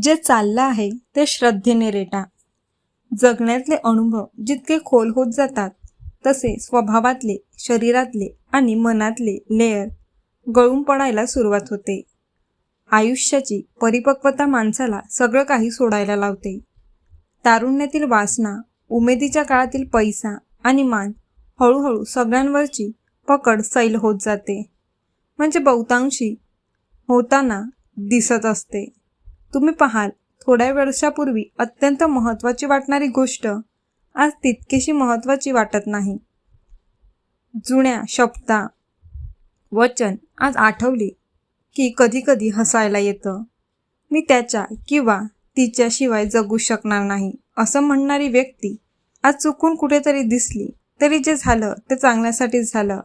जे चाललं आहे ते श्रद्धेने रेटा. जगण्यातले अनुभव जितके खोल होत जातात तसे स्वभावातले शरीरातले आणि मनातले लेयर गळून पडायला सुरुवात होते. आयुष्याची परिपक्वता माणसाला सगळं काही सोडायला लावते. तारुण्यातील वासना उमेदीच्या काळातील पैसा आणि मान हळूहळू सगळ्यांवरची पकड सैल होत जाते. म्हणजे बहुतांशी होताना दिसत असते. तुम्ही पाहाल थोड्या वर्षापूर्वी अत्यंत महत्त्वाची वाटणारी गोष्ट आज तितकीशी महत्त्वाची वाटत नाही. जुन्या शब्दा वचन आज आठवली की कधीकधी हसायला येतं. मी त्याच्या किंवा तिच्याशिवाय जगू शकणार नाही असं म्हणणारी व्यक्ती आज चुकून कुठेतरी दिसली तरी जे झालं ते चांगल्यासाठीच झालं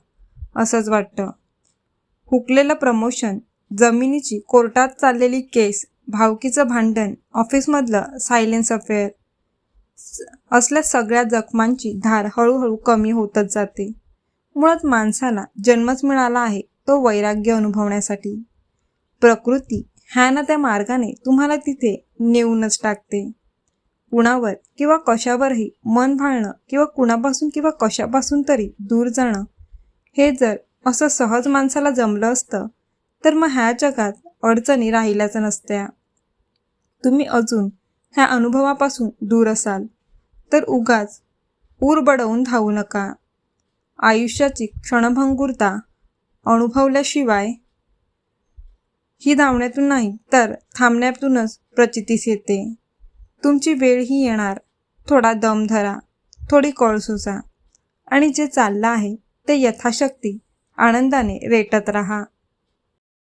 असंच वाटतं. हुकलेलं प्रमोशन जमिनीची कोर्टात चाललेली केस भावकीचं भांडण ऑफिसमधलं सायलेन्स अफेअर असल्या सगळ्या जखमांची धार हळूहळू कमी होतच जाते. मुळात माणसाला जन्मच मिळाला आहे तो वैराग्य अनुभवण्यासाठी. प्रकृती ह्या ना त्या मार्गाने तुम्हाला तिथे नेऊनच टाकते. कुणावर किंवा कशावरही मन भाळणं किंवा कुणापासून किंवा कशापासून तरी दूर जाणं हे जर असं सहज माणसाला जमलं असतं तर मग ह्या जगात अडचणी राहिल्याच नसत्या. तुम्ही अजून ह्या अनुभवापासून दूर असाल. तर उगाच ऊर बडवून धावू नका. आयुष्याची क्षणभंगुरता अनुभवल्याशिवाय ही धावण्यातून नाही तर थांबण्यातूनच प्रचितीस येते. तुमची वेळही येणार. थोडा दम धरा. थोडी कळ सुचा. आणि जे चाललं आहे ते यथाशक्ती आनंदाने रेटत राहा.